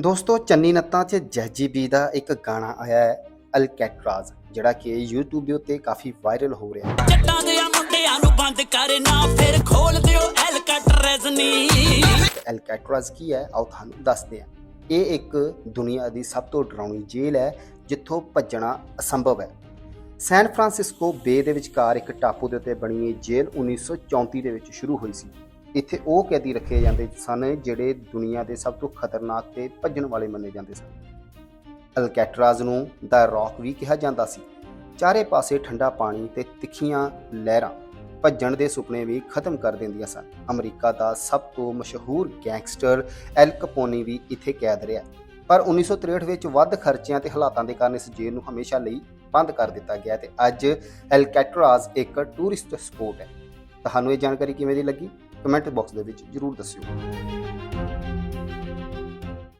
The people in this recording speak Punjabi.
ਦੋਸਤੋ ਚੰਨੀ ਨੱਤਾਂ 'ਚ ਜੈਜੀ ਬੀ ਦਾ ਇੱਕ ਗਾਣਾ ਆਇਆ ਹੈ ਅਲਕੈਟਰਾਜ਼ ਜਿਹੜਾ ਕਿ YouTube ਦੇ ਉੱਤੇ ਕਾਫੀ ਵਾਇਰਲ ਹੋ ਰਿਹਾ ਹੈ। ਜੱਟਾਂ ਦੇ ਮੁੰਡਿਆਂ ਨੂੰ ਬੰਦ ਕਰਨਾ ਫਿਰ ਖੋਲ ਦਿਓ ਐਲਕਟਰੈਜ਼ ਨੀ। ਤੇ ਅਲਕੈਟਰਾਜ਼ ਕੀ ਹੈ? ਆਓ ਤੁਹਾਨੂੰ ਦੱਸਦੇ ਹਾਂ। ਇਹ ਇੱਕ ਦੁਨੀਆ ਦੀ ਸਭ ਤੋਂ ਡਰਾਉਣੀ ਜੇਲ੍ਹ ਹੈ ਜਿੱਥੋਂ ਭੱਜਣਾ ਅਸੰਭਵ ਹੈ। ਸੈਨ ਫਰਾਂਸਿਸਕੋ ਬੇ ਦੇ ਵਿਚਕਾਰ ਇੱਕ ਟਾਪੂ ਦੇ ਉੱਤੇ ਬਣੀ ਇਹ ਜੇਲ੍ਹ 1934 ਦੇ ਵਿੱਚ ਸ਼ੁਰੂ ਹੋਈ ਸੀ। ਇੱਥੇ ਉਹ ਕੈਦੀ ਰੱਖੇ ਜਾਂਦੇ ਸਨ ਜਿਹੜੇ ਦੁਨੀਆ ਦੇ ਸਭ ਤੋਂ ਖਤਰਨਾਕ ਤੇ ਭੱਜਣ ਵਾਲੇ ਮੰਨੇ ਜਾਂਦੇ ਸਨ। ਅਲਕੈਟਰਾਜ਼ ਨੂੰ ਦਾ ਰੌਕ ਵੀ ਕਿਹਾ ਜਾਂਦਾ ਸੀ। ਚਾਰੇ ਪਾਸੇ ਠੰਡਾ ਪਾਣੀ ਤੇ ਤਿੱਖੀਆਂ ਲਹਿਰਾਂ ਭੱਜਣ ਦੇ ਸੁਪਨੇ ਵੀ ਖਤਮ ਕਰ ਦਿੰਦੀਆਂ ਸਨ। ਅਮਰੀਕਾ ਦਾ ਸਭ ਤੋਂ ਮਸ਼ਹੂਰ ਗੈਂਗਸਟਰ ਐਲ ਕਪੋਨੀ ਵੀ ਇੱਥੇ ਕੈਦ ਰਿਹਾ। ਪਰ 1963 ਵਿੱਚ ਵੱਧ ਖਰਚਿਆਂ ਤੇ ਹਾਲਾਤਾਂ ਦੇ ਕਾਰਨ ਇਸ ਜੇਲ੍ਹ ਨੂੰ ਹਮੇਸ਼ਾ ਲਈ ਬੰਦ ਕਰ ਦਿੱਤਾ ਗਿਆ ਤੇ ਅੱਜ ਐਲਕੈਟਰਾਜ਼ ਇੱਕ ਟੂਰਿਸਟ ਸਪੋਟ ਹੈ। ਤੁਹਾਨੂੰ ਇਹ ਜਾਣਕਾਰੀ ਕਿਵੇਂ ਦੀ ਲੱਗੀ? ਕਮੈਂਟ ਬਾਕਸ ਦੇ ਵਿੱਚ ਜਰੂਰ ਦੱਸਿਓ।